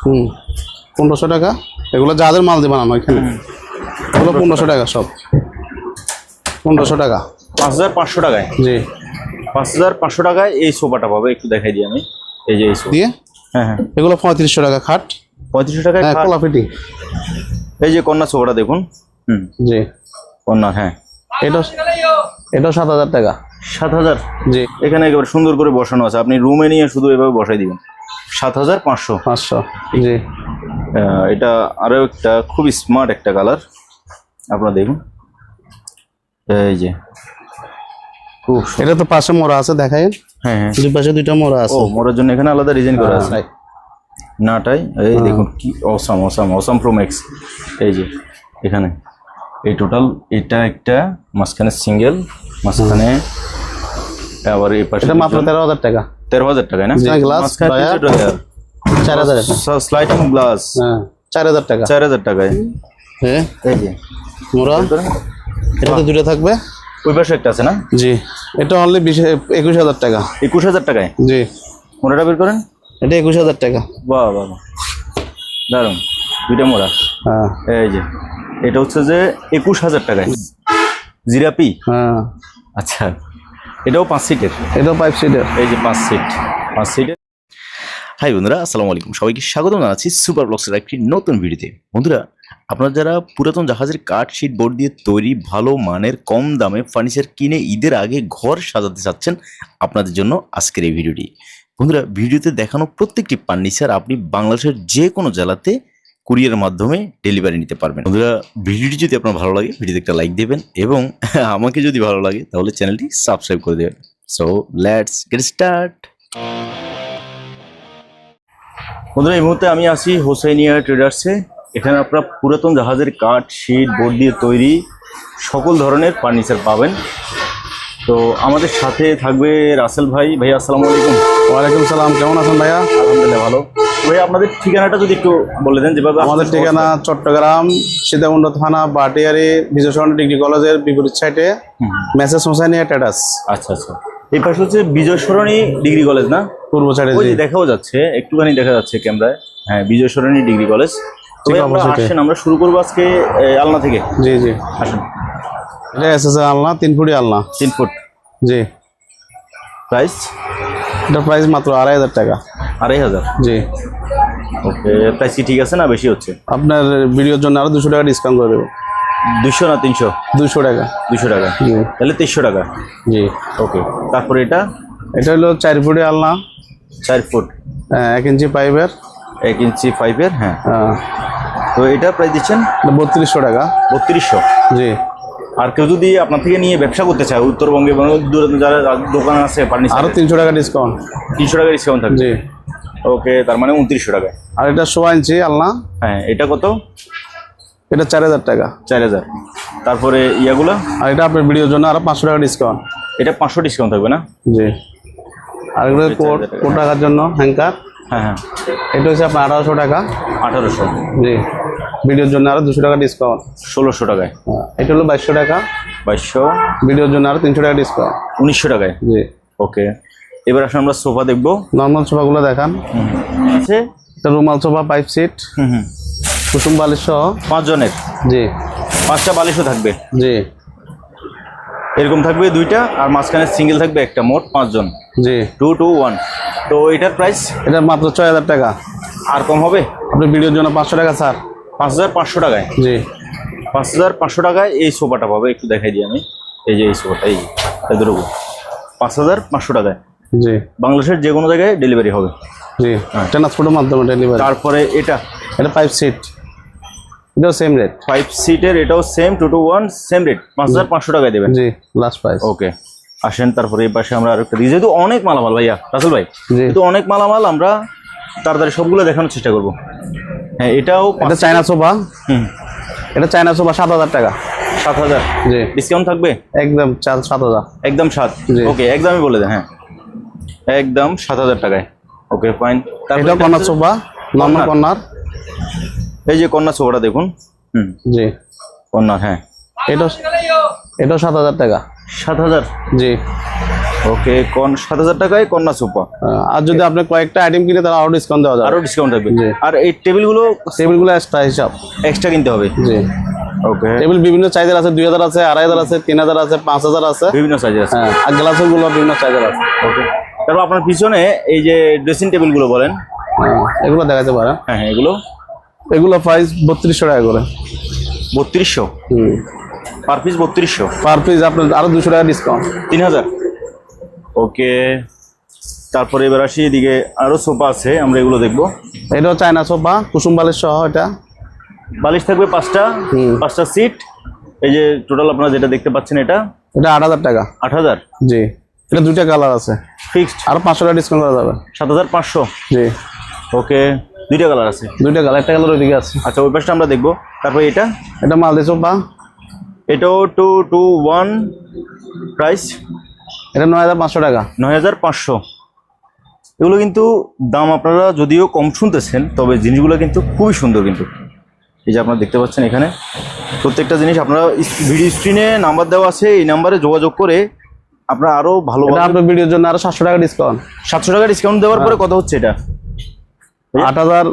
হুম। পনেরোশো টাকা? এগুলো যাদের মাল দিয়ে বানানো এখানে। এগুলো পনেরোশো টাকা সব। পনেরোশো টাকা। পাঁচ হাজার পাঁচশো টাকায়? জি। পাঁচ হাজার পাঁচশো টাকায় এই সোফাটা পাবে একটু দেখাই দিই আমি। এই যে এই সোফা। দিয়ে? হ্যাঁ হ্যাঁ। এগুলো পঁয়ত্রিশশো টাকা খাট। পঁয়ত্রিশশো টাকায় হ্যাঁ খাট। কলা ফিটিং এই যে কন্যা সোফাটা দেখুন। হুম। জি। কন্যা হ্যাঁ। এটা এটাও সাত হাজার টাকা। সাত হাজার? জি। এখানে একেবারে সুন্দর করে বসানো আছে। আপনি রুমে নিয়ে শুধু এভাবে বসাই দিবেন। সাত হাজার পাঁচশো। পাঁচশো জি। এটা আরও একটা খুব স্মার্ট একটা কালার আপনারা দেখুন। এই যে। এটা তো পাশে মোড়া আছে দেখাই। হ্যাঁ হ্যাঁ। দুই পাশে দুইটা মোড়া ও আছে মোড়ার জন্য এখানে আলাদা ডিজাইন করা আছে। হ্যাঁ। নাটাই এই দেখুন কি অসাম অসাম অসাম প্রোম্যাক্স এই যে এখানে। এই টোটাল এটা একটা মাঝখানে সিঙ্গেল মাঝখানে আবার এই পাশে মাত্র তেরো হাজার টাকা। তেরো হাজার টাকায় না? dryer। চার হাজার। স্লাইডিং গ্লাস হ্যাঁ চার হাজার টাকা। চার হাজার টাকায়। হ্যাঁ এই যে। এটা তো দুটো থাকবে। ওই পাশে একটা আছে না? জি এটা অনলি বিশ একুশ হাজার টাকা। একুশ হাজার টাকায়? জি। মোড়াটা বের করেন। এটা একুশ হাজার টাকা। বাহ বাহ বাহ। দারুণ দুইটা মোড়া। হ্যাঁ। এই যে। এটা হচ্ছে যে একুশ হাজার টাকায়। জিরাপি? হ্যাঁ। আচ্ছা। এটাও পাঁচ সিটের এটাও পাইপ সিটের এই যে পাঁচ সিট পাঁচ সিটের হাই বন্ধুরা আসসালামু আলাইকুম। সবাইকে স্বাগত জানাচ্ছি সুপার ব্লগসের একটি নতুন ভিডিওতে বন্ধুরা আপনারা যারা পুরাতন জাহাজের কাঠ শিট বোর্ড দিয়ে তৈরি ভালো মানের কম দামে ফার্নিচার কিনে ঈদের আগে ঘর সাজাতে চাচ্ছেন আপনাদের জন্য আজকের এই ভিডিওটি বন্ধুরা ভিডিওতে দেখানো প্রত্যেকটি ফার্নিচার আপনি বাংলাদেশের যে কোনো জেলাতে কুরিয়ারের মাধ্যমে ডেলিভারি নিতে পারবেন। বন্ধুরা ভিডিওটি যদি আপনার ভালো লাগে ভিডিওতে একটা লাইক দেবেন এবং আমাকে যদি ভালো লাগে তাহলে চ্যানেলটি সাবস্ক্রাইব করে দেবেন। সো লেটস গেট স্টার্ট বন্ধুরা এই মুহূর্তে আমি আছি হোসাইনিয়া ট্রেডার্সে এখানে আপনারা পুরাতন জাহাজের কাঠ শিট বোর্ড দিয়ে তৈরি সকল ধরনের ফার্নিচার পাবেন। তো আমাদের সাথে থাকবে রাসেল ভাই। ভাই আসসালামু আলাইকুম। ওয়ালাইকুম সালাম কেমন আছেন ভাইয়া? আলহামদুলিল্লাহ ভালো। ভাই আপনাদের ঠিকানাটা যদি একটু বলে দেন যেভাবে আমাদের ঠিকানা চট্টগ্রাম সীতাকুণ্ড থানা বাটিয়ারি বিজয়সরণ ডিগ্রি কলেজের বিপরীত সাইডে মেসেজ হোসাইনিয়া ট্যাটাস আচ্ছা আচ্ছা। এই পাশে হচ্ছে বিজয় সরণী ডিগ্রি কলেজ না? পূর্ব সাইডে ওই দেখাও যাচ্ছে একটুখানি দেখা যাচ্ছে ক্যামেরায়। হ্যাঁ বিজয় সরণী ডিগ্রি কলেজ। তো ঠিক আমরা আসেন আমরা শুরু করব আজকে আলনা থেকে। জি জি। আসেন। এটা এস এস আলনা তিন ফুটি আলনা। তিন ফুট। জি। প্রাইস এটা প্রাইস মাত্র আড়াই হাজার টাকা। আড়াই হাজার। জি। ওকে প্রাইস কি ঠিক আছে না বেশি হচ্ছে? আপনার ভিডিওর জন্য আরও দুশো টাকা ডিসকাউন্ট করে দেবো। দুশো না তিনশো? দুশো টাকা। দুশো টাকা। তাহলে তিনশো টাকা। জি। ওকে তারপরে এটা? এটা হলো চার ফুটি আলনা। চার ফুট। হ্যাঁ, এক ইঞ্চি পাইপের। এক ইঞ্চি ফাইভের হ্যাঁ। হ্যাঁ, তো এটা প্রাইস দিচ্ছেন? বত্রিশশো টাকা। বত্রিশশো। জি। আর কেউ যদি আপনার থেকে নিয়ে ব্যবসা করতে চায় উত্তরবঙ্গে দূরে যারা দোকান আছে ফার্নিচার আরও তিনশো টাকা ডিসকাউন্ট তিনশো টাকা ডিসকাউন্ট থাকবে। জি। ওকে তার মানে উনত্রিশশো টাকায় আর এটা সোয়া ইঞ্চি আলনা। হ্যাঁ এটা কত? এটা চার হাজার টাকা। চার হাজার। তারপরে ইয়াগুলা? আর এটা আপনার ভিডিওর জন্য আরও পাঁচশো টাকা ডিসকাউন্ট এটা পাঁচশো ডিসকাউন্ট থাকবে না? জি। আর এগুলো কোট কোট রাখার জন্য হ্যাঙ্কার হ্যাঁ হ্যাঁ। এটা হচ্ছে আপনার আঠারোশো টাকা। আঠারোশো। জি। ভিডিওর জন্য আরও দুশো টাকা ডিসকাউন্ট ষোলোশো টাকায়। এটা হলো বাইশশো টাকা। বাইশশো। ভিডিওর জন্য আরও তিনশো টাকা ডিসকাউন্ট উনিশশো টাকায়। জি। ওকে। এবার আসলে আমরা সোফা দেখব। নর্মাল সোফাগুলো দেখান। আছে এটা রুমাল সোফা পাইপ সিট। কুসুম বালিশ সহ। পাঁচ জনের জি। পাঁচটা বালিশও থাকবে? জি। এরকম থাকবে দুইটা আর মাঝখানে সিঙ্গেল থাকবে একটা মোট পাঁচজন। জি। টু টু ওয়ান তো এটার প্রাইস এটা মাত্র ছয় হাজার টাকা। আর কম হবে? আপনি ভিডিওর জন্য পাঁচশো টাকা স্যার। পাঁচ হাজার পাঁচশো টাকায়? জি। পাঁচ হাজার পাঁচশো টাকায় এই সোফাটা পাবে একটু দেখাই দিই আমি। এই যে এই সোফাটা এই উপর পাঁচ হাজার পাঁচশো টাকায়। জি। বাংলাদেশের যে কোনো জায়গায় ডেলিভারি হবে। জি। ট্রান্সপোর্টের মাধ্যমে ডেলিভারি তারপরে এটা? এটা পাইপ সিট এটাও সেম রেট ফাইভ সিটের এটাও same two two one same rate পাঁচ হাজার পাঁচশো টাকায় দেবেন। জি লাস্ট প্রাইস ওকে আসেন তারপরে এই পাশে আমরা আরেকটা দিই যেহেতু অনেক মালামাল ভাইয়া রাসেল ভাই যেহেতু অনেক মালামাল আমরা তাড়াতাড়ি সবগুলো দেখানোর চেষ্টা করব। হ্যাঁ এটাও এটা চায়না সোফা। হুম। এটা চায়না সোফা সাত হাজার টাকা। সাত হাজার? জি। ডিসকাউন্ট থাকবে? একদম চার সাত হাজার। একদম সাত। ওকে একদমই বলে দেন হ্যাঁ। একদম সাত হাজার টাকায়। ওকে ফাইন এটা কর্নার সোফা নর্মাল কর্নার এই যে কন্যা সোফাটা দেখুন। হুম। জি। কন্যা হ্যাঁ। এটা এটাও সাত হাজার টাকা। সাত হাজার? জি। ওকে কোন সাত হাজার টাকায় কন্যা সোফা আর যদি আপনি কয়েকটা আইটেম কিনে তাহলে আরও ডিসকাউন্ট দেওয়া যাবে। আরও ডিসকাউন্ট থাকবে। আর এই টেবিলগুলো টেবিলগুলো এক্সট্রা হিসাব। এক্সট্রা কিনতে হবে। জি। ওকে টেবিল বিভিন্ন চাইজের আছে দুই হাজার আছে আড়াই হাজার আছে তিন হাজার আছে পাঁচ হাজার আছে। বিভিন্ন সাইজের আছে। হ্যাঁ আর গ্লাসেরগুলো বিভিন্ন চাইজের আছে। ওকে তারপর আপনার পিছনে এই যে ড্রেসিং টেবিলগুলো বলেন। এগুলো দেখাতে পারেন। হ্যাঁ হ্যাঁ এগুলো? এগুলো প্রাইস বত্রিশশো টাকা করে। বত্রিশশো? হুম। পার পিস বত্রিশশো? পার পিস আপনার আরও দুশো টাকা ডিসকাউন্ট তিন হাজার ওকে। তারপরে এবার আসি এদিকে আরও সোফা আছে আমরা এগুলো দেখব। এটাও চায়না সোফা কুসুম বালিশ সহ এটা। বালিশ থাকবে পাঁচটা হুম। পাঁচটা সিট এই যে টোটাল আপনারা যেটা দেখতে পাচ্ছেন এটা এটা আট হাজার টাকা। আট হাজার? জি। এটা দুইটা কালার আছে। ফিক্সড আর পাঁচশো টাকা ডিসকাউন্ট করা যাবে। সাত হাজার পাঁচশো? জি। ওকে দুইটা কালার আছে? দুইটা কালার একটা কালার ওইদিকে আছে। আচ্ছা ওই পাশটা আমরা দেখব। তারপরে এটা? এটা মালদি সোফা এটাও টু টু ওয়ান প্রাইস এটা নয় হাজার পাঁচশো টাকা। নয় হাজার পাঁচশো। এগুলো কিন্তু দাম আপনারা যদিও কম শুনতেছেন তবে জিনিসগুলো কিন্তু খুবই সুন্দর কিন্তু। এই যে আপনারা দেখতে পাচ্ছেন এখানে। প্রত্যেকটা জিনিস আপনারা ভিডিও স্ক্রিনে নাম্বার দেওয়া আছে এই নাম্বারে যোগাযোগ করে আপনারা আরও ভালো এটা আপনার ভিডিওর জন্য আরও সাতশো টাকা ডিসকাউন্ট সাতশো টাকা ডিসকাউন্ট দেওয়ার পরে কত হচ্ছে এটা? আট হাজার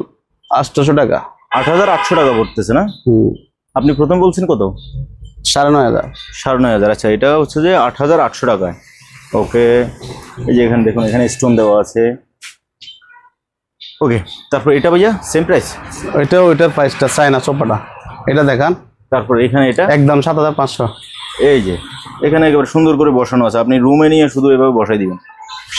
আটশোশো টাকা। আট হাজার আটশো টাকা পড়তেছে না? হুম। আপনি প্রথম বলছেন কত? সাড়ে নয় হাজার। সাড়ে নয় হাজার। আচ্ছা এটা হচ্ছে যে আট হাজার আটশো টাকায়। ওকে এই যে এখানে দেখুন এখানে স্টোন দেওয়া আছে। ওকে তারপর এটা ভাইয়া সেম প্রাইস ওইটাও ওইটার প্রাইসটা চায়না সোফাটা এটা দেখান। তারপর এখানে এটা? একদম সাত হাজার পাঁচশো। এই যে এখানে একেবারে সুন্দর করে বসানো আছে। আপনি রুমে নিয়ে শুধু এভাবে বসাই দিবেন।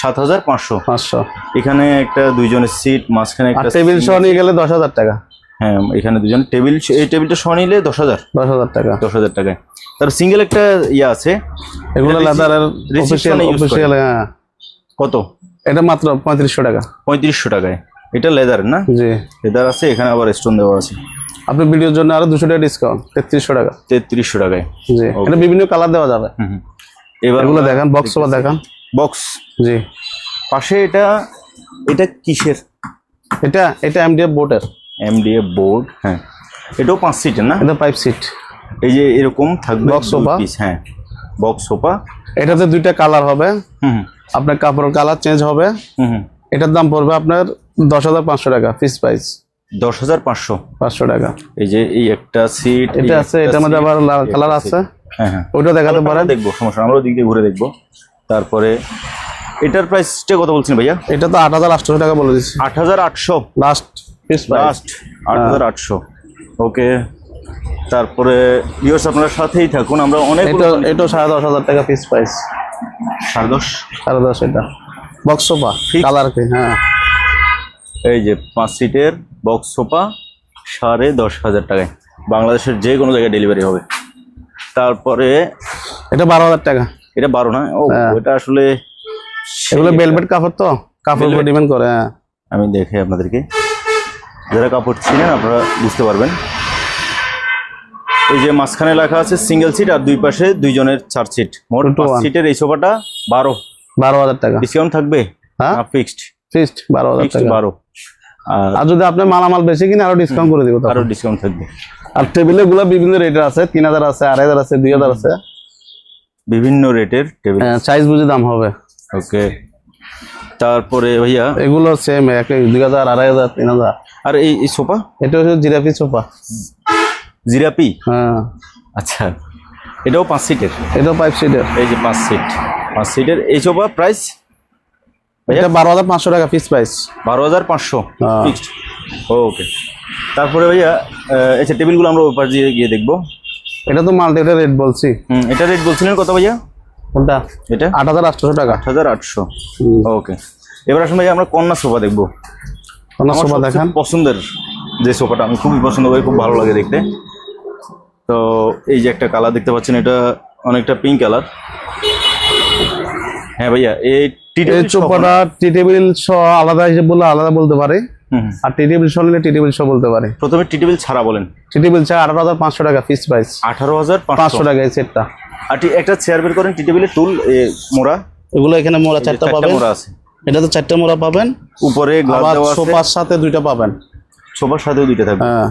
সাত হাজার পাঁচশো। পাঁচশো। এখানে একটা দুইজনের সিট মাঝখানে একটা টেবিল সহ নিয়ে গেলে দশ হাজার টাকা। হ্যাঁ এখানে দুজন টেবিল এই টেবিলটা সহ নিলে দশ হাজার। দশ হাজার টাকা। দশ হাজার টাকায়। তার সিঙ্গেল একটা ইয়ে আছে। এগুলো। অফিসিয়াল হ্যাঁ। কত? এটা মাত্র পঁয়ত্রিশশো টাকা। পঁয়ত্রিশশো টাকায়। এটা লেদার না? জি। লেদার আছে এখানে আবার স্টোন দেওয়া আছে। আপনার ভিডিওর জন্য আরও দুশো টাকা ডিসকাউন্ট তেত্রিশশো টাকা। তেত্রিশশো টাকায়। জি এটা বিভিন্ন কালার দেওয়া যাবে। এবার এগুলো দেখান বক্স সোফা দেখান। বক্স জি। পাশে এটা এটা কিসের? এটা এটা এমডিএফ বোটের এমডিএফ বোর্ড হ্যাঁ। এটাও পাঁচ সিটের না? এটা পাইপ সিট এই যে এরকম থাকবে বক্স সোফা হ্যাঁ। বক্স সোফা এটাতে দুইটা কালার হবে। হুম আপনার কাপড়ের কালার চেঞ্জ হবে। হুম হুম। এটার দাম পড়বে আপনার দশ হাজার পাঁচশো টাকা ফিস প্রাইস দশ হাজার পাঁচশো। পাঁচশো টাকা। এই যে এই একটা সিট এটা আছে এটার মধ্যে আবার লাল কালার আছে। হ্যাঁ হ্যাঁ। ওইটা দেখাতে পারেন? দেখব সমস্যা আমরাও দিক দিয়ে ঘুরে দেখব। তারপরে এটার প্রাইসটা কত বলছেন ভাইয়া? এটা তো আট হাজার আটশো টাকা বলে দিচ্ছি। আট হাজার আটশো। লাস্ট লাস্ট আট হাজার আটশো। ওকে তারপরে ভিউয়ার্স আপনার সাথেই থাকুন আমরা অনেক এটা সাড়ে দশ হাজার টাকা ফিস প্রাইস সাড়ে দশ? সাড়ে দশ এটা। বক্স সোফা কালার হ্যাঁ। এই যে পাঁচ সিটের বক্স সোফা সাড়ে দশ হাজার টাকায়। বাংলাদেশের যে কোনো জায়গায় ডেলিভারি হবে। তারপরে এটা বারো হাজার টাকা। এটা বারো না? ও হ্যাঁ। এটা আসলে এগুলো সেই বেলভেট কাপড় তো? কাপড় Velvet? ডিপেন্ড করে হ্যাঁ। আমি দেখে আপনাদেরকে। যারা কাপড় ছিলেন আপনারা বুঝতে পারবেন। এই যে মাঝখানে লেখা আছে সিঙ্গেল সিট আর দুই পাশে দুইজনের চার সিট মোট. সিটের এই সোফাটা বারো। বারো হাজার টাকা। ডিসকাউন্ট থাকবে? হ্যাঁ। ফিক্সড ফিক্সড বারো হাজার টাকা। বারো। আর যদি আপনি মালামাল বেশি কিনে আরও ডিসকাউন্ট করে দিব আরও ডিসকাউন্ট থাকবে। আর টেবিলে গুলো বিভিন্ন রেটের আছে তিন হাজার আছে আড়াই হাজার আছে দুই হাজার আছে। বিভিন্ন রেটের টেবিল সাইজ বুঝে দাম হবে। ওকে তারপরে ভাইয়া? এগুলো সেম এক দুই হাজার আড়াই হাজার তিন হাজার। আর এই সোফা এটা হচ্ছে জিরাফি সোফা জিরাপি? হ্যাঁ। আচ্ছা। এটাও পাঁচ সিটের এটাও পাইপ সিটের এই যে পাঁচ সিট পাঁচ সিটের এই সোফা প্রাইস এটা বারো হাজার পাঁচশো টাকা ফিস প্রাইস বারো হাজার পাঁচশো হ্যাঁ। ফিক্সড ওকে তারপরে ভাইয়া আচ্ছা টেবিলগুলো আমরা ওপার দিয়ে গিয়ে দেখব। এটা তো মাল্টি এটা রেট বলছি। হুম এটা রেট বলছিলেন কত ভাইয়া? কোনটা? এটা? আট হাজার আটশোশো টাকা। আট হাজার আটশো। ওকে এবার আসুন ভাইয়া আমরা কন্যা সোফা দেখব। কোনো আমার সোফা দেখান। পছন্দের যে সোফাটা আমি খুবই পছন্দ করি খুব ভালো লাগে দেখতে। তো এই যে একটা কালার দেখতে পাচ্ছেন এটা অনেকটা পিঙ্ক কালার হ্যাঁ ভাইয়া এই টি টি টেবিল সহ আলাদা হিসেবে বললে আলাদা বলতে পারে। আর টি টেবিল সহ নিলে টি টেবিল সহ বলতে পারে। প্রথমে টি টেবিল ছাড়া বলেন। টি টেবিল ছাড়া আঠারো হাজার পাঁচশো টাকা প্রাইস আঠারো হাজার পাঁচশো। পাঁচশো টাকা এই সেটটা। আর একটা চেয়ার বের করেন টি টেবিলের টুল মোড়া। এগুলো এখানে মোড়া চারটা চারটা পাবেন। মোড়া আছে। এটা তো চারটা মোড়া পাবেন। উপরে সোফার সাথে দুইটা পাবেন। সোফার সাথেও দুইটা থাকবে। হ্যাঁ।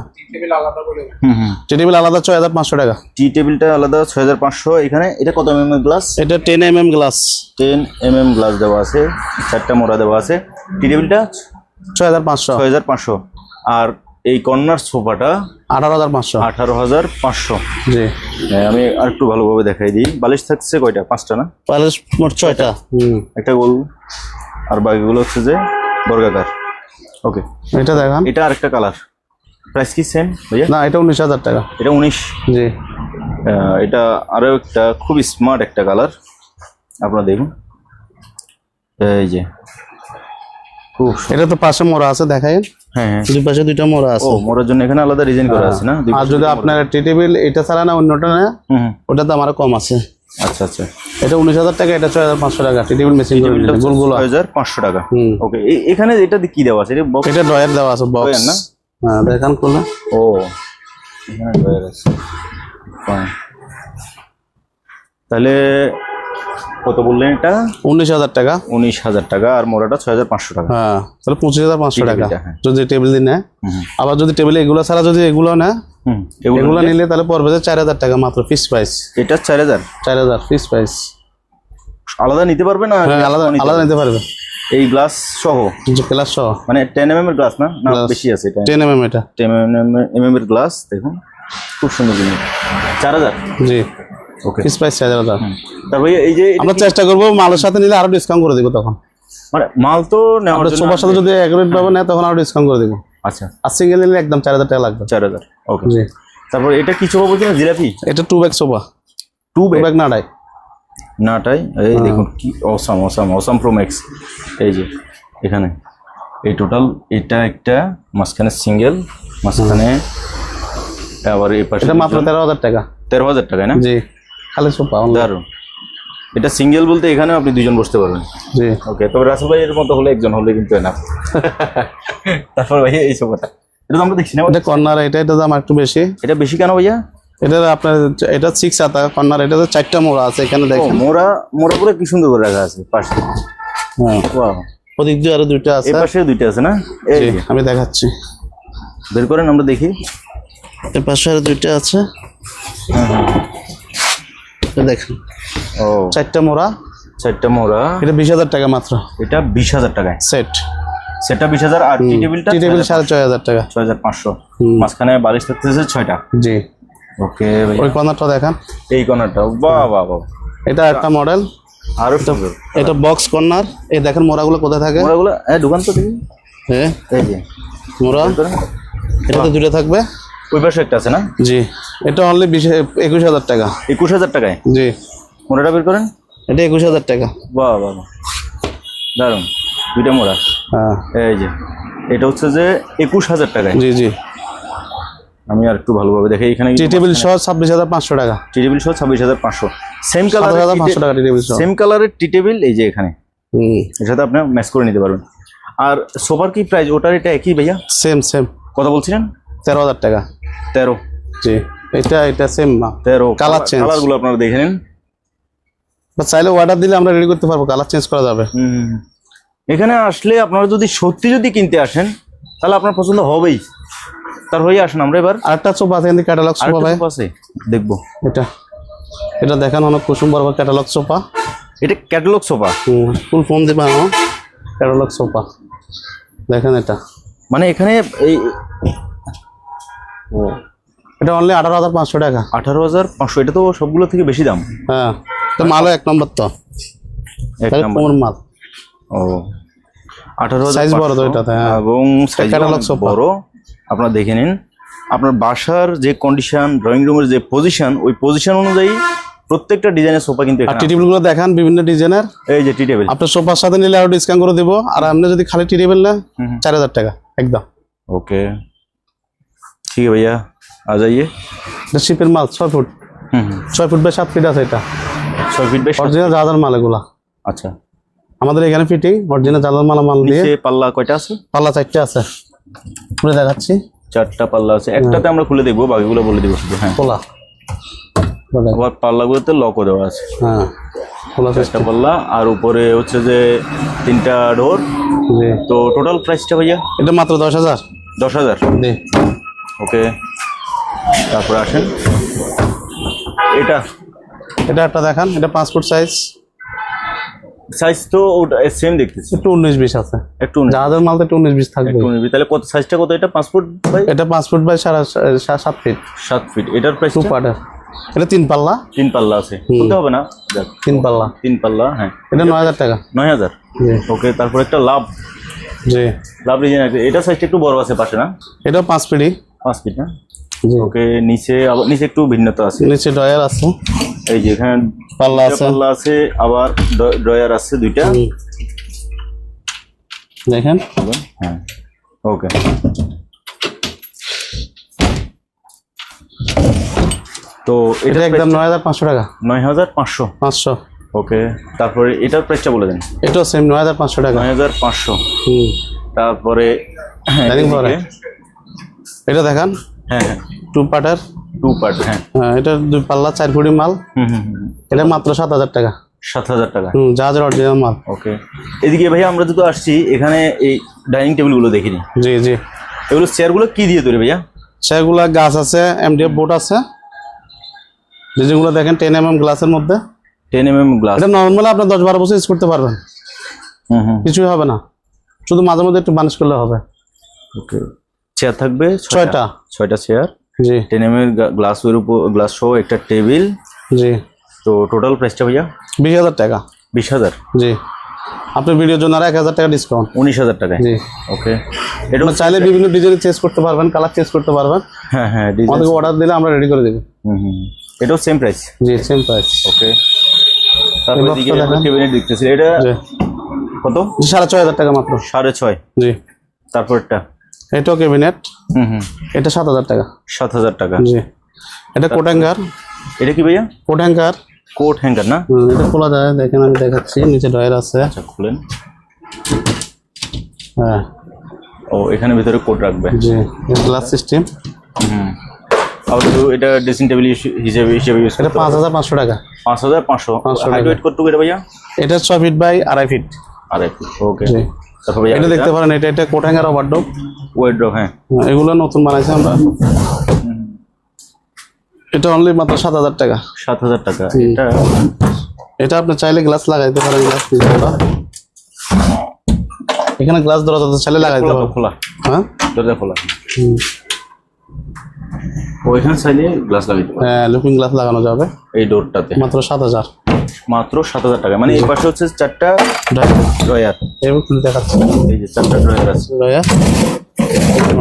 হুম হুম। টি টেবিল আলাদা ছয় হাজার পাঁচশো টাকা। টি টেবিলটা আলাদা ছয় হাজার পাঁচশো। এখানে এটা কত এম এম গ্লাস এটা ten M M glass ten M M glass দেওয়া আছে। চারটা মোড়া দেওয়া আছে। টি টেবিলটা ছয় হাজার পাঁচশো। ছয় হাজার পাঁচশো। আর এই কর্নার সোফাটা আঠারো হাজার পাঁচশো। আঠারো হাজার পাঁচশো। জি। হ্যাঁ, আমি আর একটু ভালোভাবে দেখাই দিই। বালিশ থাকছে কয়টা? পাঁচটা না? প্যালেস মোট ছয়টা। একটা গোল। আর বাকিগুলো হচ্ছে যে বর্গাকার। ওকে এটা দেখান। এটা আরেকটা কালার প্রাইস কি সেম না এটা উনিশ হাজার টাকা। এটা উনিশ? জি। এটা আরও একটা খুব স্মার্ট একটা কালার আপনারা দেখুন। এই যে। এটা তো পাশে মোড়া আছে দেখাই হ্যাঁ হ্যাঁ। দুই পাশে দুইটা মোড়া ও আছে মোড়ার জন্য এখানে আলাদা ডিজাইন করা আছে না? আর যদি আপনার টি টেবিল এটা ছাড়া না অন্যটা না। ওটা তো আমার কম আছে। আচ্ছা আচ্ছা। এটা উনিশ হাজার টাকা এটা ছয় হাজার পাঁচশো টাকা। টেবিল মেশিন গোলগুলো। ছয় হাজার পাঁচশো টাকা। ওকে এখানে এটা কি দেওয়া আছে? এটা ডয়ার দেওয়া আছে বক্স না? হ্যাঁ দেখান করলে ও এখানে ড্রয়ার আছে। তাহলে কত বললেন এটা? উনিশ হাজার টাকা। উনিশ হাজার টাকা আর মোড়াটা ছয় হাজার পাঁচশো টাকা। হ্যাঁ তাহলে পঁচিশ হাজার পাঁচশো টাকা। হ্যাঁ। যদি টেবিল দিয়ে নেয়। আবার যদি টেবিল এগুলো ছাড়া যদি এগুলো নেয় এগুলো নিলে তাহলে পড়বে চার হাজার টাকা মাত্র ফিক্স প্রাইস এটা চার হাজার? চার হাজার ফিক্স প্রাইস আলাদা নিতে পারবে না হ্যাঁ আলাদা আলাদা নিতে পারবে। এই গ্লাস সহ? যে প্লাস সহ। মানে টেন এম এম এর গ্লাস না? না বেশি আছে এটা। টেন এম এম এটা। টেন এম এম এর গ্লাস দেখুন। খুব সুন্দর জিনিস। চার হাজার? জি। ওকে ফিক্স প্রাইস চার হাজার। তারপরে এই যে আমরা চেষ্টা করব মালের সাথে নিলে আরও ডিসকাউন্ট করে দিব তখন। মানে মাল তো জন্য সোফার সাথে যদি এক রেট পাবো না তখন আরও ডিসকাউন্ট করে দিব। আচ্ছা। আর সিঙ্গেল নিলে একদম চার হাজার টাকা লাগবে। চার হাজার ওকে জি। তারপর এটা কি বলছিলেন? জিলাপি? এটা two bag sofa two bag bag নাটাই এই দেখুন কি awesome awesome awesome pro max এই যে এখানে। এই টোটাল এটা একটা মাঝখানে সিঙ্গেল মাঝখানে আবার এই পাশে এটা মাত্র তেরো হাজার টাকা। তেরো হাজার টাকায় না? জি। খালি সোফা only। এটা সিঙ্গেল বলতে এখানেও আপনি দুজন বসতে পারবেন। জি। ওকে তবে রাসেল ভাইয়ের মতো হলে একজন হলে কিন্তু না তারপর ভাইয়া এই সব কথা। এটা তো আমরা দেখছি না। এটা কর্নার এটা এটা দাম একটু বেশি। এটা বেশি কেন ভাইয়া? এটা আপনার এটা সিক্স হাতা কর্নার এটা চারটা মোড়া আছে এখানে দেখেন। মোড়া মোড়া পুরো কি সুন্দর করে রাখা আছে পাশে। হ্যাঁ. ওদিক দিয়ে আরও দুইটা আছে। এই পাশে দুইটা আছে না? এই আমি দেখাচ্ছি। বের করেন আমরা দেখি। এর পাশে আরও দুইটা আছে। এটা দেখেন। ও চারটা মোড়া। চারটা মোড়া। এটা বিশ হাজার টাকা মাত্র। এটা বিশ হাজার টাকায়। সেট। সেটা বিশ হাজার আর টি টেবিলটা টি টেবিল সাড়ে ছয় হাজার টাকা। ছয় হাজার পাঁচশো। মাঝখানে বালিশ থাকতেছে ছয়টা। জি। ওকে ওই কর্নারটা দেখান। এই কর্নারটা। বাহ বাহ বাহ। এটা একটা মডেল। আরও এটা বক্স কর্নার। এই দেখেন মোড়াগুলো কোথায় থাকে? মোড়াগুলো হ্যাঁ দোকান তো দেখি। হ্যাঁ। এই যে। মোড়া। বের করেন। এটাতে দুটো থাকবে। ওই পাশে একটা আছে না? জি। এটা অনলি বিশ একুশ হাজার টাকা। একুশ হাজার টাকায়? জি। মোড়াটা বের করেন? এটা একুশ হাজার টাকা। বাহ বাহ দারুণ দুইটা মোড়া। হ্যাঁ। এই যে এটা হচ্ছে যে একুশ হাজার টাকা জি জি। আমি আর একটু ভালোভাবে দেখি এখানে টি টেবিল সহ ছাব্বিশ হাজার পাঁচশো টাকা। টি টেবিল সহ ছাব্বিশ হাজার পাঁচশো। সেম সাতাশ হাজার কালার পাঁচশো টাকা টি টেবিল সেম কালারের টি টেবিল এই যে এখানে। এর সাথে আপনি ম্যাচ করে নিতে পারবেন। আর সোফার কি প্রাইস ওটার এটা একই ভাইয়া? সেম সেম কত বলছিলেন? তেরো হাজার টাকা। তেরো। জি। এটা এটা সেম না। তেরো। Colour change। কালারগুলো আপনারা দেখে নিন। বা চাইলে অর্ডার দিলে আমরা রেডি করতে পারব কালার চেঞ্জ করা যাবে। এখানে আসলে আপনারা যদি সত্যি যদি কিনতে আসেন তাহলে আপনার পছন্দ হবেই। তার হয়ে আসেন আমরা এবার। আরেকটা সোফা আছে কিন্তু ক্যাটালগ সোফা ভাই আছে দেখব। এটা এটা দেখেন অনেক কুসুম বড় ক্যাটালগ সোফা এটা ক্যাটালগ সোফা ফুল ফোন দিবা ক্যাটালগ সোফা দেখেন এটা। মানে এখানে এই এটা অনলি আঠারো হাজার পাঁচশো টাকা। আঠারো হাজার পাঁচশো এটা তো সবগুলো থেকে বেশি দাম। হ্যাঁ। মালও এক নম্বর তো। কোমর মাল। ও আঠারো সাইজ বড় তো এটাতে হ্যাঁ। এবং বড়। আপনার দেখে নিন। আপনার বাসার যে কন্ডিশন ড্রয়িং রুমের যে পজিশন ওই পজিশন অনুযায়ী প্রত্যেকটা ডিজাইনের সোফা কিন্তু আর টি টেবিলগুলো দেখান বিভিন্ন ডিজাইনের এই যে টি টেবিল। আপনার সোফার সাথে নিলে আরও ডিসকাউন্ট করে দেবো। আর আপনি যদি খালি টি টেবিল না চার হাজার টাকা একদম। ওকে। ঠিক আছে ভাইয়া আ যাইয়ে শিপের মাল ছয় ফুট। ছয় ফুট বা সাত ফিট আছে এটা। অরিজিনাল জাহাজার মাল এগুলা। আচ্ছা। আমাদের এখানে ফিটিং অরিজিনাল জাদার মালা মাল দিয়ে পাল্লা কয়টা আছে? পাল্লা চারটা আছে। খুলে দেখাচ্ছি। চারটা পাল্লা আছে। একটাতে হ্যাঁ। আমরা খুলে দেখব বাকিগুলো বলে দিব শুধু হ্যাঁ। খোলা। আবার পাল্লাগুলোতে লকও দেওয়া আছে। হ্যাঁ খোলা চারটা পাল্লা আর উপরে হচ্ছে যে তিনটা ডোর তো টোটাল প্রাইসটা ভাইয়া? এটা মাত্র দশ হাজার। দশ হাজার? ওকে তারপরে আসেন। এটা এটা একটা দেখান এটা পাসপোর্ট সাইজ সাইজ তো ওটা সেম দেখতেছি। একটু উনিশ বিশ আছে। একটু উনিশ- জাহাজের মাল তো একটু উনিশ বিশ থাকবে। উনিশ। তাহলে কত সাইজটা কত এটা? পাসপোর্ট বাই এটা পাসপোর্ট বাই সাড়ে সাত ফিট সাত ফিট এটার প্রাইস টু পার্টার। এটা তিন পাল্লা। তিন পাল্লা আছে। বলতে হবে না। তিন পাল্লা। তিন পাল্লা হ্যাঁ। এটা নয় হাজার টাকা। নয় হাজার? ওকে তারপর একটা লাভ। জি। লাভ ডিজাইন আছে। এটা সাইজটা একটু বড় আছে পাশে না? এটা পাঁচ পিড়ি পাঁচ ফিট না? ওকে নিচে নিচে একটু ভিন্নতা আছে। নিচে ডয়ার আছে। এই যে এখানে পাল্লা আছে। পাল্লা আছে আবার ড্রয়ার আছে দুইটা। দেখেন? হ্যাঁ। ওকে। তো এটা একদম নয় হাজার পাঁচশো টাকা। নয় হাজার পাঁচশো। পাঁচশো। ওকে। তারপরে এটার প্রাইসটা বলে দেন। এটাও সেম নয় হাজার পাঁচশো টাকা। নয় হাজার পাঁচশো। হুম। তারপরে হ্যাঁ, পরে? এটা দেখান। হ্যাঁ হ্যাঁ। টু পার্টার টু পার্ট হ্যাঁ হ্যাঁ এটা দুই পাল্লা চার ফুটি মাল। হুম হুম হুম। এটা মাত্র সাত হাজার টাকা। সাত হাজার টাকা। হুম জাহাজের অরিজিনাল মাল। ওকে। এদিকে ভাই আমরা আসছি এখানে এই ডাইনিং টেবিলগুলো দেখিনি। জি জি। এগুলো চেয়ারগুলো কি দিয়ে তৈরি ভাইয়া? সেগুলা গাছ আছে এমডিএফ বোর্ড আছে। দেখেন টেন এম এম গ্লাসের মধ্যে। টেন এম এম গ্লাস এটা নর্মালি আপনার দশ বারো বছর ইউজ করতে পারবেন। কিছুই হবে না। শুধু মাঝে মধ্যে একটু বানিশ করলে হবে। ওকে। চেয়ার থাকবে ছয়টা। ছয়টা। চেয়ার জি। টেন এম এর গ্লাসের উপর গ্লাস সহ একটা টেবিল জি। তো টোটাল প্রাইসটা ভাইয়া? বিশ হাজার টাকা। বিশ হাজার? জি। আপনার ভিডিওর জন্য আর এক হাজার টাকা ডিসকাউন্ট উনিশ হাজার টাকায়? জি। ওকে এটা চাইলে বিভিন্ন ডিজাইন চেঞ্জ করতে পারবেন কালার চেঞ্জ করতে পারবেন। হ্যাঁ হ্যাঁ আমাদেরকে অর্ডার দিলে আমরা রেডি করে দেবো। হুম হুম এটাও সেম প্রাইস জি সেম প্রাইস ওকে তারপরে। ক্যাবিনেট দেখতেছি। এটা কত? সাড়ে ছয় হাজার টাকা মাত্র। সাড়ে ছয়। জি। তারপরটা? এটাও ক্যাবিনেট হুম হুম। এটা সাত হাজার টাকা। সাত হাজার টাকা। জি। এটা কোট হ্যাঙ্গার এটা কি ভাইয়া? কোট হ্যাঙ্গার কোট হ্যাঙ্গার না? এটা খোলা যায় দেখেন আমি দেখাচ্ছি নিচে ডয়ার আছে। আচ্ছা খুলেন। হ্যাঁ। ও এখানে ভিতরে কোট রাখবে। জি গ্লাস সিস্টেম হুম। আবার তো এটা ড্রেসিং টেবিল হিসেবে হিসেবে ইউজ এটা পাঁচ হাজার পাঁচশো টাকা। পাঁচ হাজার পাঁচশো। 500 হাইট ওয়েট কতটুকু এটা ভাইয়া? এটা ছয় ফিট বাই আড়াই ফিট আড়াই ওকে জি। তারপর এটা দেখতে পারেন এটা এটা ওভারডোপ হ্যাঁ। এগুলো নতুন বানাইছি আমরা। এটা অনলি মাত্র সাত হাজার টাকা। সাত হাজার টাকা। এটা এটা আপনি চাইলে গ্লাস লাগাইতে পারেন গ্লাস এখানে গ্লাস দরজা তো চাইলে লাগাইতে পারেন। খোলা। হ্যাঁ? দরজা খোলা। হুম। ও এখানে চাইলে গ্লাস লাগাইতে হ্যাঁ লুকিং গ্লাস লাগানো যাবে। এই ডোরটাতে মাত্র সাত হাজার। মাত্র সাত হাজার টাকা। মানে এই পাশে হচ্ছে চারটা ড্রয়ার এবার খুলে দেখাচ্ছি। এই যে চারটা ড্রয়ার আছে। ড্রয়ার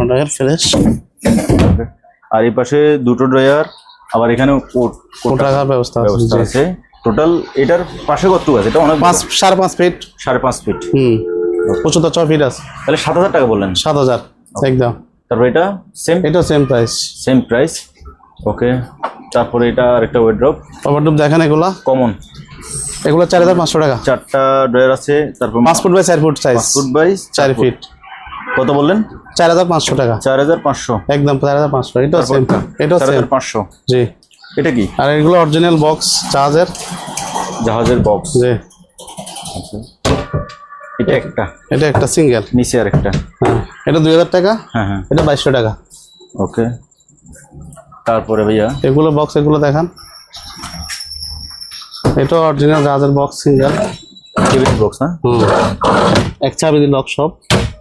ড্রয়ার ফ্রেশ আর এই পাশে দুটো ড্রয়ার আবার এখানে কোট রাখার ব্যবস্থা আছে ব্যবস্থা আছে। টোটাল এটার পাশে কত আছে? এটা অনেক পাঁচ সাড়ে পাঁচ ফিট সাড়ে পাঁচ ফিট হুম। উচ্চতা ছয় ফিট আছে। তাহলে সাত হাজার টাকা বললেন। সাত হাজার। একদম। তারপর এটা সেম এটা same price same price okay তারপরে এটা আরেকটা ওয়েড্রপ ওভারডোপ দেখেন এগুলা? কমন। এগুলো চার হাজার পাঁচশো টাকা। চারটা ড্রয়ার আছে তারপর পাঁচ ফুট বাই চার ফুট সাইজ ফুট বাই চার ফিট। কত বললেন? চার হাজার পাঁচশো টাকা। চার হাজার পাঁচশো। একদম চার হাজার পাঁচশো। এটাও সেম চার সেম হাজার পাঁচশো। জি। এটা কি? আর এগুলো অরিজিনাল বক্স চার্জের জাহাজের বক্স জি। এটা একটা। এটা একটা সিঙ্গেল নিচে আর একটা হ্যাঁ। এটা দুই হাজার টাকা। হ্যাঁ হ্যাঁ। এটা বাইশশো টাকা। ওকে তারপরে ভাইয়া? এগুলো বক্স এগুলো দেখান। এটা অরিজিনাল জাহাজের বক্স সিঙ্গেল। কেবিনেট বক্স না? হুম। এক চাবি লক সব।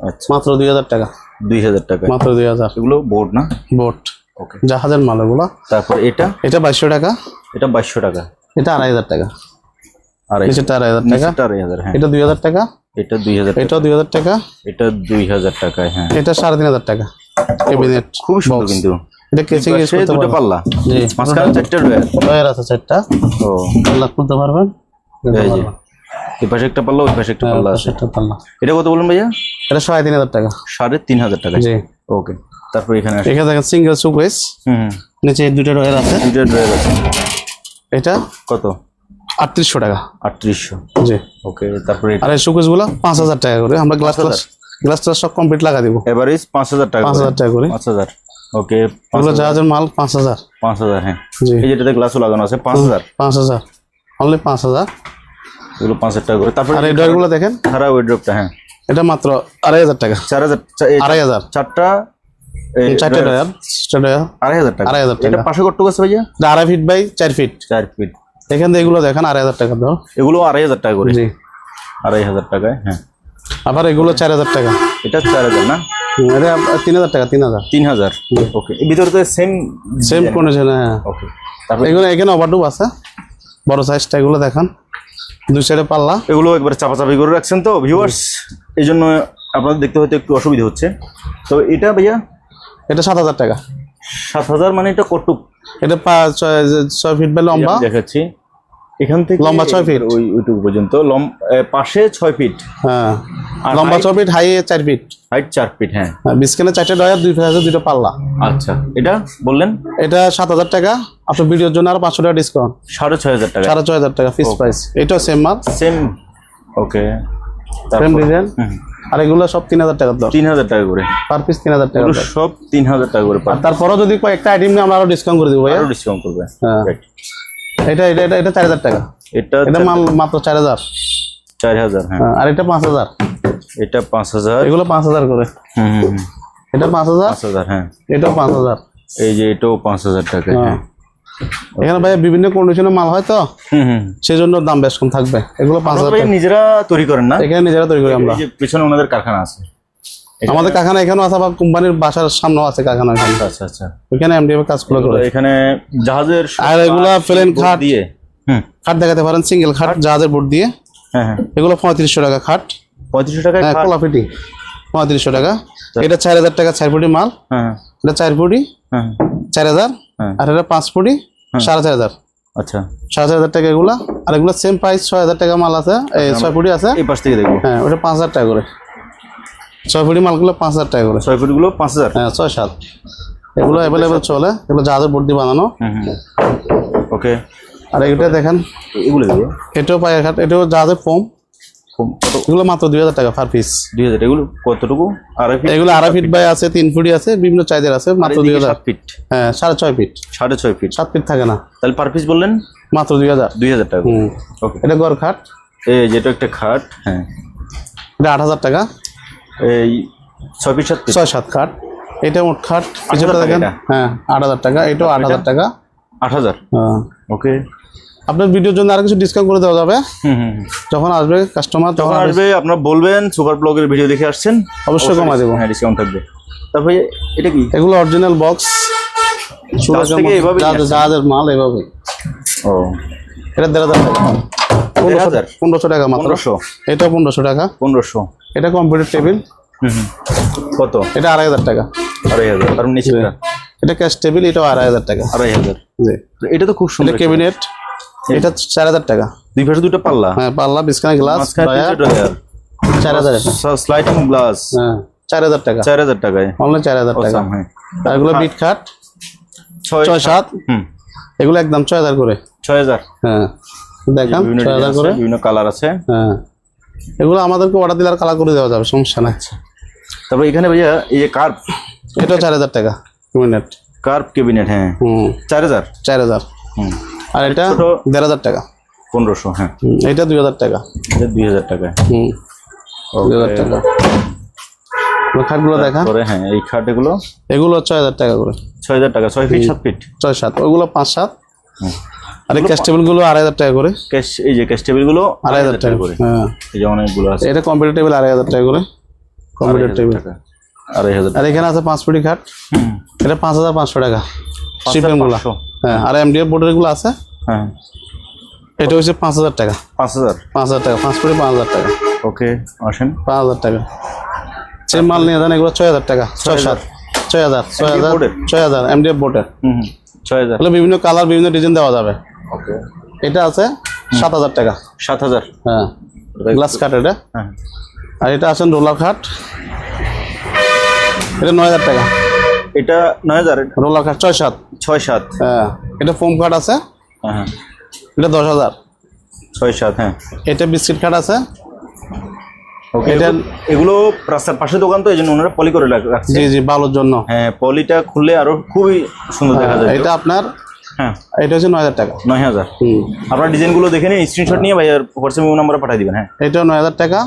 আচ্ছা। মাত্র দুই হাজার টাকা। দুই হাজার টাকা। মাত্র দুই হাজার। এগুলো বোর্ড না? বোট ওকে জাহাজের মাল এগুলো। তারপর এটা? এটা বাইশশো টাকা। এটা বাইশশো টাকা। এটা আড়াই হাজার টাকা। আর নিচেরটা আড়াই হাজার টাকা। আড়াই হাজার হ্যাঁ। এটা দুই হাজার টাকা। এটা দুই হাজার টাকা। এটাও দুই হাজার টাকা। এটা দুই হাজার টাকায় হ্যাঁ। এটা সাড়ে তিন হাজার টাকা। ক্যাবিনেট খুবই সুন্দর কিন্তু। এটা দুটো পাল্লা। জি। মাঝখানে চারটে ড্রয়ার ডয়ার আছে চারটা। ও। পাল্লা খুলতে পারবেন? এই যে। এই পাশে একটা পাল্লা ওই পাশে একটা পাল্লা আছে। চারটা পাল্লা। এটা কত ভাইয়া? এটা সাড়ে তিন হাজার টাকা। সাড়ে তিন হাজার টাকা। জি। ওকে তারপর এখানে এখানে দেখেন সিঙ্গেল সুকেস হুম হুম। নিচে দুটো ডয়ার আছে। দুটো আছে। এটা কত? আটত্রিশশো টাকা। আটত্রিশশো। জি। ওকে তারপরে আর এই সুকেস পাঁচ হাজার টাকা করে। আমরা গ্লাস গ্লাস গ্লাস সব কমপ্লিট লাগা দিব। এভারেজ পাঁচ হাজার টাকা পাঁচ হাজার টাকা করে। পাঁচ হাজার। ওকে এগুলো হাজার। জাহাজের মাল পাঁচ হাজার। পাঁচ হাজার হ্যাঁ। এই যেটাতে গ্লাসও লাগানো আছে পাঁচ হাজার। পাঁচ হাজার। অনলি পাঁচ হাজার। এগুলো পাঁচ হাজার টাকা। করে তারপরে আর এই দেখেন? খারাপ ওয়েড্রপটা হ্যাঁ। এটা মাত্র আড়াই হাজার টাকা। চার হাজার আড়াই হাজার। চারটা এই চারটে টায়ার চারটে আড়াই হাজার টাকা। আড়াই হাজার টাকা। এটা পাশে আছে ভাইয়া? আড়াই ফিট বাই চার ফিট চার ফিট এখান থেকে এগুলো দেখেন আড়াই হাজার টাকা দাও এগুলো আড়াই হাজার টাকা করে। জি। আড়াই হাজার টাকায় হ্যাঁ। আবার এগুলো চার হাজার টাকা। এটা চার হাজার না? এটা তিন হাজার টাকা তিন হাজার। তিন হাজার? ওকে ভিতরে তো সেম সেম কন্ডিশনে হ্যাঁ ওকে তারপরে এগুলো এখানে ওভারডুব আছে। বড় সাইজটা এগুলো দেখান। দুই সাইডে পাল্লা। এগুলো একবার চাপাচাপি করে রাখছেন তো ভিউয়ার্স এই জন্য আপনাদের দেখতে হয়তো একটু অসুবিধা হচ্ছে। তো এটা ভাইয়া? এটা সাত হাজার টাকা। সাত হাজার মানে এটা কটুক। এটা ছয় ফিট বাই লম্বা। দেখাচ্ছি। এখান থেকে লম্বা ছয় ফিট। ওই ওইটুকু পর্যন্ত। পাশে ছয় ফিট হ্যাঁ। আর লম্বা height? ছয় ফিট হাই চার ফিট হাইট চার ফিট হ্যাঁ। বিস্কানে চারটে ডয়ার দুই আছে দুটো পাল্লা। আচ্ছা এটা বললেন? এটা সাত হাজার টাকা। আপনার ভিডিওর জন্য আর পাঁচশো টাকা ডিসকাউন্ট সাড়ে ছয় হাজার টাকা। সাড়ে ছয় হাজার টাকা ফিক্স প্রাইস এটাও সেম মাল। সেম ওকে সেম ডিজাইন আর এগুলো সব তিন হাজার টাকার দর। তিন হাজার টাকা করে। পার পিস তিন হাজার টাকা সব তিন হাজার টাকা করে পার তারপরেও যদি কয়েকটা আইটেম নিয়ে আমরা আরও ডিসকাউন্ট করে দেবো আরও ডিসকাউন্ট করবে। হ্যাঁ. এটা এটা এটা এটা চার হাজার টাকা। এটা এটা মাল মাত্র চার হাজার। চার হাজার হ্যাঁ। হ্যাঁ, আর এটা পাঁচ হাজার। এটা পাঁচ হাজার। এগুলো পাঁচ হাজার করে। হুম। এটা পাঁচ হাজার পাঁচ হাজার হ্যাঁ। এটাও পাঁচ হাজার। এই যে এটাও পাঁচ হাজার টাকা হ্যাঁ। হ্যাঁ। এখানে ভাইয়া বিভিন্ন কন্ডিশনের মাল হয় তো? হুম হুম। সেজন্য দাম বেশ কম থাকবে। এগুলো পাঁচ হাজার নিজেরা তৈরি করেন না? এখানে নিজেরা তৈরি করি আমরা। এই যে পিছনে ওনাদের কারখানা আছে। আমাদের কারখানা এখানেও আছে আবার কোম্পানির বাসার সামনেও আছে কারখানা এখানে। আচ্ছা আচ্ছা ওইখানে এমডিএফ কাজগুলো করে। এখানে জাহাজের আর এগুলা প্লেন খাট দিয়ে? খাট দেখাতে পারেন সিঙ্গেল খাট জাহাজের বোর্ড দিয়ে। হ্যাঁ হ্যাঁ। এগুলো পঁয়ত্রিশশো টাকা খাট। পঁয়ত্রিশশো টাকা হ্যাঁ খাট? কোলা ফিটি পঁয়ত্রিশশো টাকা। এটা চার হাজার টাকা চার ফুটি মাল। হ্যাঁ এটা চার ফুটি। হ্যাঁ চার হাজার। হ্যাঁ। আর এটা পাঁচ ফুটি। সাড়ে চার হাজার। আচ্ছা। সাড়ে চার হাজার টাকা এগুলা। আর এগুলো সেম প্রাইস ছয় হাজার টাকা মাল আছে। ছয় ফুটি আছে। এই পাশ থেকে দেখব। হ্যাঁ ওটা পাঁচ হাজার টাকা করে। ছয় ফুটি মালগুলো পাঁচ হাজার টাকা করে। ছয় ফুটগুলো পাঁচ হাজার? হ্যাঁ ছয় সাত। এগুলো অ্যাভেলেবেল চলে এগুলো জাহাজের বোর্ড দিয়ে বানানো। ওকে আর এটা দেখেন এগুলো এটাও পায়ের খাট এটাও জাহাজের ফোম এগুলো মাত্র দুই হাজার টাকা পার পিস দুই হাজার এগুলো কতটুকু? আড়াই ফিট এগুলো আড়াই ফিট বাই আছে তিন ফুটি আছে বিভিন্ন চাইজের আছে মাত্র দুই হাজার। সাত ফিট হ্যাঁ সাড়ে ছয় ফিট সাড়ে ছয় ফিট সাত ফিট থাকে না। তাহলে পার পিস বললেন? মাত্র দুই হাজার। দুই হাজার টাকা এটা গড় খাট। এই যেটা একটা খাট হ্যাঁ। এটা আট হাজার টাকা। এই ছয় সাত ছয় সাত খাট। এটা মোট খাট। পিছনটা দেখেন হ্যাঁ আট হাজার টাকা। এটাও আট হাজার টাকা। আট হাজার? হ্যাঁ। ওকে। আপনার ভিডিওর জন্য আর কিছু ডিসকাউন্ট করে দেওয়া যাবে। যখন আসবে কাস্টমার তখন আসবে আপনারা বলবেন সুপার ব্লগের ভিডিও দেখে আসছেন। অবশ্যই কমা দেবো। হ্যাঁ ডিসকাউন্ট থাকবে। তারপরে এটা কি? এগুলো অরিজিনাল বক্স জাহাজের মাল এভাবে ও। এটা দেড় হাজার টাকা। পনেরোশো টাকা মাত্র। পনেরোশো? এটা পনেরোশো টাকা। পনেরোশো। এটা কম্পিউটার টেবিল। কত? এটা আড়াই হাজার টাকা। আড়াই হাজার। তার নিচেটা এটা ক্যাশ টেবিল এটাও আড়াই হাজার টাকা। আড়াই হাজার। এটা তো খুব সুন্দর ক্যাবিনেট। এটা। চার হাজার টাকা। দুই পাশে দুটো পাল্লা? হ্যাঁ পাল্লা গ্লাস চার হাজার। Sliding glass. হ্যাঁ চার হাজার টাকা। চার হাজার টাকায়। অনলাইন চার হাজার টাকা। হ্যাঁ। এগুলো বিট খাট। ছয় সাত। হুম। এগুলো একদম ছয় হাজার করে। ছয় হাজার। হ্যাঁ দেখান ছয় হাজার করে। বিভিন্ন কালার আছে। হ্যাঁ এগুলো আমাদেরকে অর্ডার দিলে আর কালার করে দেওয়া যাবে সমস্যা নাই। তারপর এখানে ভাইয়া এই যে কার্ভ এটাও চার হাজার টাকা মিনিট কার্ভ ক্যাবিনেট হ্যাঁ। চার হাজার? চার হাজার। হুম। আর এটা দেড় হাজার টাকা। পনেরোশো হ্যাঁ। এটা দুই হাজার টাকা। এটা দুই হাজার টাকায়। হুম দুই হাজার টাকা। খাটগুলো দেখা পরে হ্যাঁ এই খাট এগুলো ছয় হাজার টাকা করে। ছয় হাজার টাকা ছয় ফিট সাত ফিট ছয় সাত ওগুলো পাঁচ সাত। আর এই ক্যাশ টেবিলগুলো আড়াই হাজার টাকা করে। ক্যাশ এই যে ক্যাশ টেবিলগুলো আড়াই হাজার টাকা করে। হ্যাঁ। এই যে অনেকগুলো আছে। এটা কম্পিউটার টেবিল আড়াই হাজার টাকা করে। কম্পিউটার টেবিল আড়াই হাজার আর এখানে আছে পাঁচ ফুটি খাট। হুম। এটা পাঁচ হাজার পাঁচশো টাকা। হাজার শিপিংগুলো হ্যাঁ আর এমডিএফ বোর্ডেরগুলো আছে। হ্যাঁ। এটা হচ্ছে পাঁচ হাজার টাকা। পাঁচ হাজার? পাঁচ হাজার টাকা পাঁচ ফুটি পাঁচ হাজার টাকা। ওকে আসেন। পাঁচ হাজার টাকা। সেম মাল নিয়ে যান এগুলো ছয় হাজার টাকা ছয় সাত। ছয় হাজার ছয় হাজার বোর্ডের? ছয় হাজার এমডিএফ বোর্ডের হুম হুম ছয় হাজার। বিভিন্ন কালার বিভিন্ন ডিজাইন দেওয়া যাবে। ওকে। এটা আছে সাত হাজার টাকা। সাত হাজার। হ্যাঁ গ্লাস কাট এটা। হ্যাঁ। আর এটা আছেন রোলার খাট। এটা নয় হাজার টাকা। এটা নয় হাজার? রোলার খাট ছয় সাত। ছয় সাত। হ্যাঁ এটা ফোম কাট আছে। হ্যাঁ হ্যাঁ। এটা দশ হাজার। ছয় সাত হ্যাঁ। এটা বিস্কিট কাট আছে। ওকে এটা- এগুলো রাস্তার পাশে দোকান তো এই জন্য ওনারা পলি করে রাখ- রাখছে। জি জি ভালোর জন্য। হ্যাঁ পলিটা খুললে আরও খুবই সুন্দর দেখা যায়। এটা আপনার হ্যাঁ। এটা হচ্ছে নয় হাজার টাকা। নয় হাজার। হুম। আপনার ডিজাইনগুলো দেখে নিয়ে স্ক্রিনশট নিয়ে ভাইয়ার হোয়াটসঅ্যাপ নাম্বারে পাঠিয়ে দিবেন হ্যাঁ। এটাও নয় হাজার টাকা।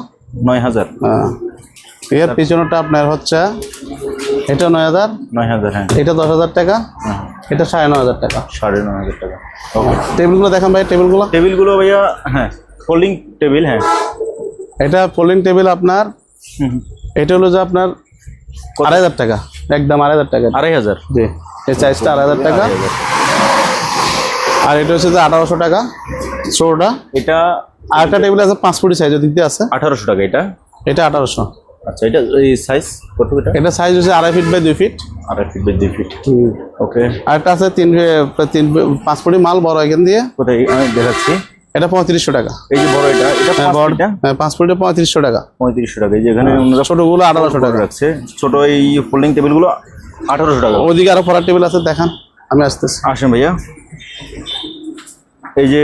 নয় হাজার। হ্যাঁ। এর পিছনেটা আপনার হচ্ছে এটা নয় হাজার। নয় হাজার হ্যাঁ। এটা দশ হাজার টাকা। হ্যাঁ, এটা সাড়ে নয় হাজার টাকা। সাড়ে নয় হাজার টাকা। টেবিলগুলো দেখান ভাই টেবিলগুলো। টেবিলগুলো ভাইয়া হ্যাঁ ফোল্ডিং টেবিল হ্যাঁ। এটা ফোল্ডিং টেবিল আপনার। এটা হলো যে আপনার আড়াই হাজার টাকা। একদম আড়াই হাজার টাকা। আড়াই হাজার? জি। এই সাইজটা আড়াই হাজার টাকা। আর এটা হচ্ছে যে আঠারোশো টাকা ষোলোটা এটা আর একটা টেবিল আছে পাঁচ ফুটি সাইজের দিক দিয়ে আছে। আঠারোশো টাকা এটা? এটা আঠারোশো। আচ্ছা এটা এই সাইজ কত এটা? এটা সাইজ হচ্ছে আড়াই ফিট বাই দুই ফিট আড়াই ফিট বাই দুই ফিট ওকে আছে তিন তিন পাঁচ ফুটি মাল বড় এখান দিয়ে। কোথায়? আমি দেখাচ্ছি। এটা পঁয়ত্রিশশো টাকা। এই যে বড় এটা এটা হ্যাঁ পাঁচ হ্যাঁ? হ্যাঁ পাঁচ ফুটে পঁয়ত্রিশশো টাকা। পঁয়ত্রিশশো টাকা। এই যে এখানে ছোটগুলো আঠারোশো টাকা। রাখছে। ছোট এই ফোল্ডিং টেবিলগুলো আঠারোশো টাকা। ওদিকে আরও পড়ার টেবিল আছে দেখান। আমি আসতেছি। আসেন ভাইয়া। এই যে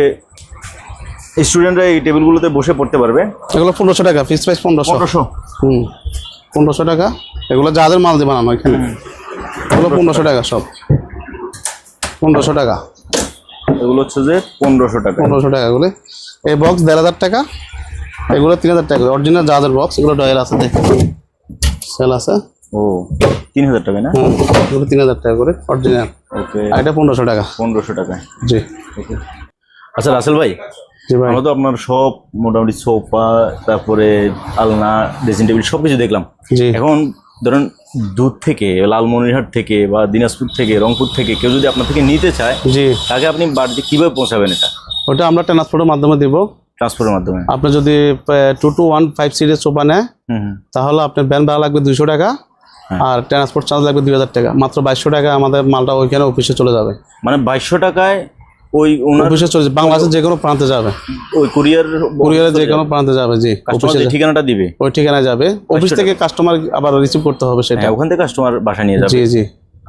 স্টুডেন্টরা এই টেবিলগুলোতে বসে পড়তে পারবে। এগুলো পনেরোশো টাকা ফিক্স প্রাইস পনেরোশো। পনেরোশো। হুম পনেরোশো টাকা। এগুলো যাদের মাল দিয়ে বানানো এখানে। এগুলো পনেরোশো টাকা সব। পনেরোশো টাকা। এগুলো হচ্ছে যে পনেরোশো টাকা। পনেরোশো টাকা এগুলো। এই বক্স দেড় হাজার টাকা। এগুলো তিন হাজার টাকা। অরিজিনাল জাহাজের বক্স এগুলো ডয়েল আছে সেল আছে। ও তিন হাজার টাকা না? এগুলো তিন হাজার টাকা করে অরিজিনাল ওকে আর এটা পনেরোশো টাকা। পনেরোশো টাকা জি। ওকে আচ্ছা রাসেল ভাই আমরা তো আপনার সব মোটামুটি সোফা তারপরে আলনা ড্রেসিং টেবিল সব কিছু দেখলাম এখন ধরেন দুধ থেকে লালমনিরহাট থেকে বা দিনাজপুর থেকে রংপুর থেকে কেউ যদি আপনার থেকে নিতে চায় জি। তাকে আপনি বাড়িতে কীভাবে পৌঁছাবেন এটা? ওটা আমরা ট্রান্সপোর্টের মাধ্যমে দিব। ট্রান্সপোর্টের মাধ্যমে। আপনি যদি টু টু ওয়ান ফাইভ সিটের সোফা নেয় তাহলে আপনার ভ্যান ভাড়া লাগবে দুশো টাকা হ্যাঁ। আর ট্রান্সপোর্ট চার্জ লাগবে দুই হাজার টাকা। মাত্র বাইশশো টাকা আমাদের মালটা ওইখানে অফিসে চলে যাবে। মানে বাইশশো টাকায় ওই ওনার অফিসে চলে বাংলাদেশের যে কোনো প্রান্তে যাবে। ওই কুরিয়ার কুরিয়ারে যে কোনো প্রান্তে যাবে জি অফিসে ঠিকানাটা দিবে। ওই ঠিকানায় যাবে। অফিস থেকে কাস্টমার আবার রিসিভ করতে হবে সেটা। হ্যাঁ ওখান থেকে কাস্টমার বাসা নিয়ে যাবে। জি জি।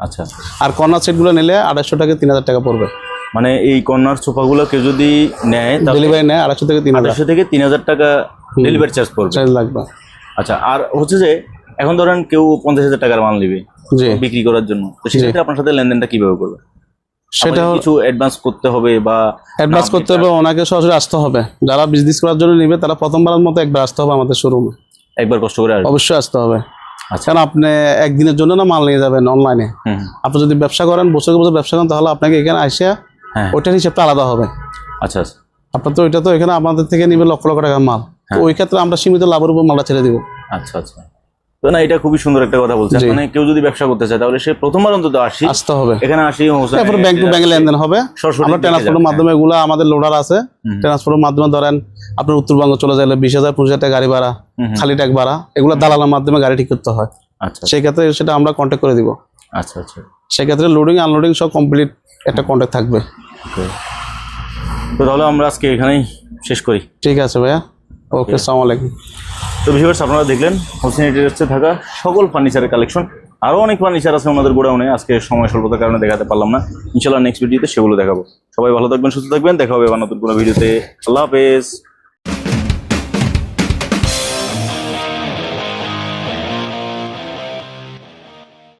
আচ্ছা। আর কর্নার সেটগুলো নিলে আড়াইশো টাকা তিন হাজার টাকা পড়বে। মানে এই কর্নার সোফাগুলো কেউ যদি নেয় ডেলিভারি নেয় আড়াইশো থেকে তিন আড়াইশো থেকে তিন হাজার টাকা ডেলিভারি চার্জ পড়বে। চার্জ লাগবে। আচ্ছা আর হচ্ছে যে এখন ধরেন কেউ পঞ্চাশ হাজার টাকার মাল নিবে বিক্রি করার জন্য। তো সেক্ষেত্রে আপনার সাথে লেনদেনটা কীভাবে করবে? সেটা কিছু অ্যাডভান্স করতে হবে বা অ্যাডভান্স করতে হবে ওনাকে সরাসরি আসতে হবে। যারা বিজনেস করার জন্য নিবে তারা প্রথমবারের মতো একবার আসতে হবে আমাদের শোরুমে একবার কষ্ট করে অবশ্যই আসতে হবে। আচ্ছা। কারণ আপনি একদিনের জন্য না মাল নিয়ে যাবেন অনলাইনে আপনি যদি ব্যবসা করেন বছর বছর ব্যবসা করেন তাহলে আপনাকে এখানে আসে হ্যাঁ। ওইটার হিসাবটা আলাদা হবে। আচ্ছা আচ্ছা। আপনার তো ওইটা তো এখানে আমাদের থেকে নিবে লক্ষ লক্ষ টাকার মাল। তো ওই ক্ষেত্রে আমরা সীমিত লাভের উপর মালটা ছেড়ে দিব। আচ্ছা আচ্ছা। তো না এটা খুবই সুন্দর একটা কথা বলছেন। মানে কেউ যদি ব্যবসা করতে চায় তাহলে সে প্রথমবার অন্তত আসি। আসতে হবে। এখানে আসি হোসেন ব্যাংক টু ব্যাংকে লেনদেন হবে। আমরা ট্রান্সপোর্টের মাধ্যমে এগুলো আমাদের লোডার আছে। ট্রান্সপোর্টের মাধ্যমে ধরেন আপনার উত্তরবঙ্গ চলে যাইলে বিশ হাজার পঁচিশ হাজার টাকা গাড়ি ভাড়া। খালি ট্যাগ ভাড়া এগুলো দালালের মাধ্যমে গাড়ি ঠিক করতে হয়। আচ্ছা সেই ক্ষেত্রে সেটা আমরা কন্ট্যাক্ট করে দিব। আচ্ছা আচ্ছা। সেক্ষেত্রে লোডিং আনলোডিং সব কমপ্লিট একটা কন্ট্যাক্ট থাকবে। তো তাহলে আমরা আজকে এখানেই শেষ করি। ঠিক আছে ভাইয়া। ওকে আসসালামু আলাইকুম। তো ভিউয়ার্স আপনারা দেখলেন হোসেন হচ্ছে থাকা সকল ফার্নিচারের কালেকশন আরও অনেক ফার্নিচার আছে ওনাদের গোডাউনে আজকে সময় স্বল্পতার কারণে দেখাতে পারলাম না। ইনশাল্লাহ নেক্সট ভিডিওতে সেগুলো দেখাবো। সবাই ভালো থাকবেন সুস্থ থাকবেন দেখা হবে আবার নতুন কোনো ভিডিওতে আল্লাহ হাফেজ।